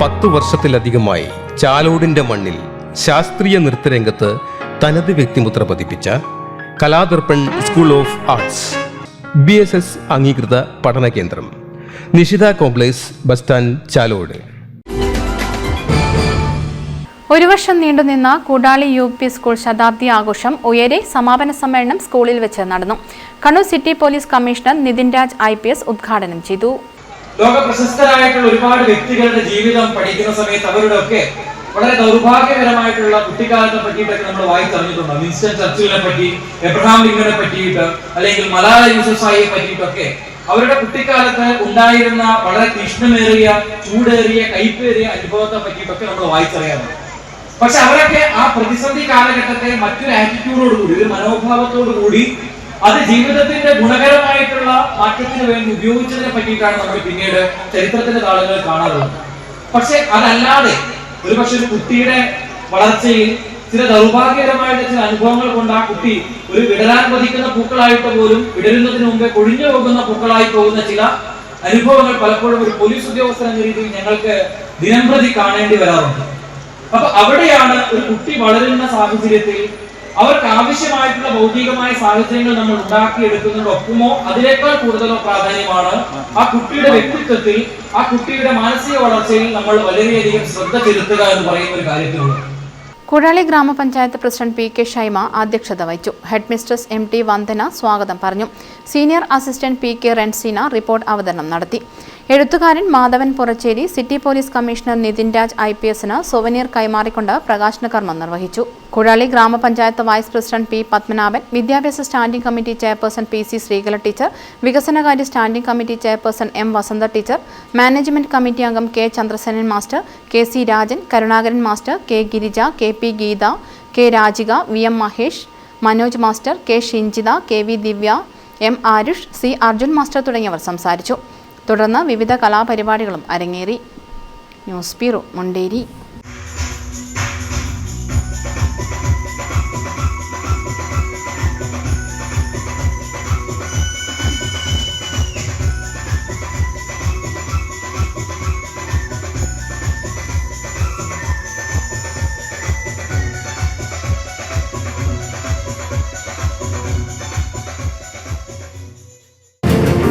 പത്തു വർഷത്തിലധികമായി ചാലോടിന്റെ മണ്ണിൽ ശാസ്ത്രീയ നൃത്തരംഗത്ത് തനത് വ്യക്തിമുദ്ര പതിപ്പിച്ച Kaladarpan school of arts B S S അംഗീകൃത പഠന കേന്ദ്രം Nishitha complex bus stand Chalode. ഒരു വർഷം നീണ്ടുനിന്ന കൂടാളി യു പി സ്കൂൾ ശതാബ്ദി ആഘോഷം ഉയരെ സമാപന സമ്മേളനം സ്കൂളിൽ വെച്ച് നടന്നു. Kannur city police commissioner Nitin Raj I ഉദ്ഘാടനം ചെയ്തു. ലോക പ്രശസ്തരായിട്ടുള്ള ഒരുപാട് വ്യക്തികളുടെ ജീവിതം പഠിക്കുന്ന സമയത്ത് അവരുടെ ഒക്കെ വളരെ ദൗർഭാഗ്യകരമായിട്ടുള്ള കുട്ടിക്കാലത്തെ പറ്റിയിട്ടൊക്കെ നമ്മൾ വായിച്ചറിഞ്ഞിട്ടുണ്ട്. വിൻസ്റ്റൺ ചർച്ചിലിനെ പറ്റി എബ്രഹാം ലിങ്കനെ പറ്റിയിട്ട് അല്ലെങ്കിൽ മലാല യൂസഫായിയെ പറ്റിയിട്ടൊക്കെ അവരുടെ കുട്ടിക്കാലത്ത് ഉണ്ടായിരുന്ന വളരെ തീഷ്ണമേറിയ ചൂടേറിയ കയ്പേറിയ അനുഭവത്തെ പറ്റിയിട്ടൊക്കെ നമ്മൾ വായിച്ചറിയാറുണ്ട്. പക്ഷെ അവരൊക്കെ ആ പ്രതിസന്ധി കാലഘട്ടത്തെ മറ്റൊരു ആറ്റിറ്റ്യൂഡോട് കൂടി ഒരു മനോഭാവത്തോടു കൂടി അത് ജീവിതത്തിന്റെ ഗുണകരമായിട്ടുള്ള മാറ്റത്തിന് വേണ്ടി ഉപയോഗിച്ചതിനെ പറ്റിയിട്ടാണ് നമ്മൾ പിന്നീട് ചരിത്രത്തിന്റെ താളുകൾ കാണാറുള്ളത്. പക്ഷെ അതല്ലാതെ ഒരുപക്ഷെ ഒരു കുട്ടിയുടെ വളർച്ചയിൽ ചില ദൗർഭാഗ്യകരമായിട്ട് ചില അനുഭവങ്ങൾ കൊണ്ട് ആ കുട്ടി ഒരു വിടരാൻ പതിക്കുന്ന പൂക്കളായിട്ട് പോലും വിടരുന്നതിന് മുമ്പേ കൊഴിഞ്ഞു പോകുന്ന പൂക്കളായി പോകുന്ന ചില അനുഭവങ്ങൾ പലപ്പോഴും ഒരു പോലീസ് ഉദ്യോഗസ്ഥൻ എന്ന രീതിയിൽ ഞങ്ങൾക്ക് ദിനംപ്രതി കാണേണ്ടി വരാറുണ്ട്. അപ്പൊ അവിടെയാണ് ഒരു കുട്ടി വളരുന്ന സാഹചര്യത്തിൽ അവർക്ക് ആവശ്യമായിട്ടുള്ള ഭൗതികമായ സാഹചര്യങ്ങൾ നമ്മൾ ഉണ്ടാക്കിയെടുക്കുന്നതിനൊപ്പമോ അതിനേക്കാൾ കൂടുതലോ പ്രാധാന്യമാണ് ആ കുട്ടിയുടെ വ്യക്തിത്വത്തിൽ ആ കുട്ടിയുടെ മാനസിക വളർച്ചയിൽ നമ്മൾ വളരെയധികം ശ്രദ്ധ ചെലുത്തുക എന്ന് പറയുന്ന ഒരു കാര്യത്തിലുള്ളത്. കൂടാളി ഗ്രാമപഞ്ചായത്ത് പ്രസിഡന്റ് പി കെ ഷൈമ അധ്യക്ഷത വഹിച്ചു. ഹെഡ്മിസ്ട്രസ് എം ടി വന്ദന സ്വാഗതം പറഞ്ഞു. Senior assistant P K Renseena report അവതരണം നടത്തി. എഴുത്തുകാരൻ Madhavan Puracheri city police commissioner Nithin Raj I P എസിന് സൊവനീർ കൈമാറിക്കൊണ്ട് പ്രകാശന കർമ്മം നിർവഹിച്ചു. കുഴാളി ഗ്രാമപഞ്ചായത്ത് വൈസ് പ്രസിഡന്റ് പി പത്മനാഭൻ വിദ്യാഭ്യാസ standing committee chairperson P C Sreekala teacher വികസനകാര്യ standing committee chairperson M Vasantha teacher management committee അംഗം K Chandrasenan master K C Rajan Karunakaran master K Girija K P Geetha K Rajika V M Mahesh Manoj master K Shinchitha K V Divya M Aarush C Arjun master തുടങ്ങിയവർ സംസാരിച്ചു. തുടർന്ന് വിവിധ കലാപരിപാടികളും അരങ്ങേറി. News bureau Munderi.